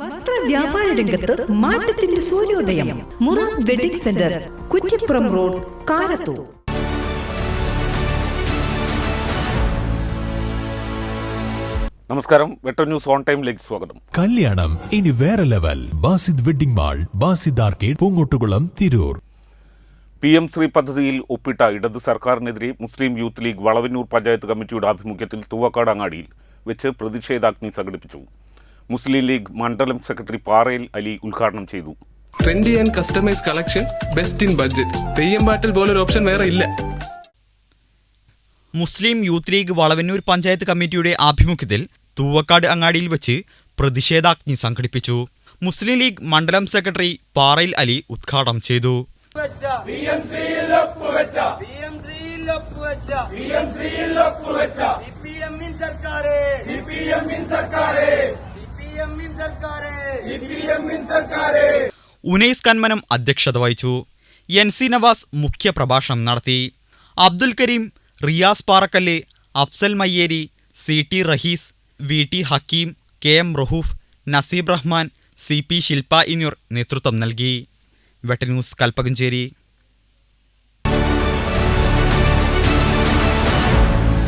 വസ്ത്ര വ്യാപാര രംഗത്ത് മാറ്റത്തിന്റെ സൂര്യോദയം. മുറ wedding centre Kuttippuram road Karathur. നമസ്കാരം. വെട്ടർ ന്യൂസ് ഓൺ ടൈമിലേക്ക് സ്വാഗതം. കല്യാണം ഇനി വേറെ level. Basid wedding mall Basid arcade Poongottukulam Tirur. P M Shri പദ്ധതിയിൽ ഒപ്പിട്ട ഇടത് സർക്കാരിനെതിരെ Muslim Youth League Valavannur panchayat കമ്മിറ്റിയുടെ ആഭിമുഖ്യത്തിൽ തൂവക്കാട് അങ്ങാടിയിൽ വെച്ച് പ്രതിഷേധാഗ്നി സംഘടിപ്പിച്ചു. മുസ്ലിം ലീഗ് മണ്ഡലം സെക്രട്ടറി പാറയിൽ അലി ഉദ്ഘാടനം ചെയ്തു. Trendy and customise collection best in budget Theyyam പാട്ടിൽ പോലൊരു ഓപ്ഷൻ വേറെ ഇല്ല. Muslim Youth League Valavannur panchayat കമ്മിറ്റിയുടെ ആഭിമുഖ്യത്തിൽ തൂവക്കാട് അങ്ങാടിയിൽ വെച്ച് പ്രതിഷേധാഗ്നി സംഘടിപ്പിച്ചു. മുസ്ലിം ലീഗ് മണ്ഡലം സെക്രട്ടറി പാറയിൽ അലി ഉദ്ഘാടനം ചെയ്തു. സർക്കാരേ സിപിഎമ്മിൻ സർക്കാരെ സിപിഎമ്മിൻ സർക്കാരെ സിപിഎമ്മിൻ സർക്കാരെ ഉനൈസ് കന്മനം അധ്യക്ഷത വഹിച്ചു. എൻ സി നവാസ് മുഖ്യപ്രഭാഷണം നടത്തി. Abdul Kareem Riyas Parakkal Afsal Mayyeri C T Rahees V T Hakeem K M Rahoof Naseeb Rahman C P Shilpa എന്നിവർ നേതൃത്വം നൽകി. വെട്ടന്യൂസ് കൽപ്പകഞ്ചേരി.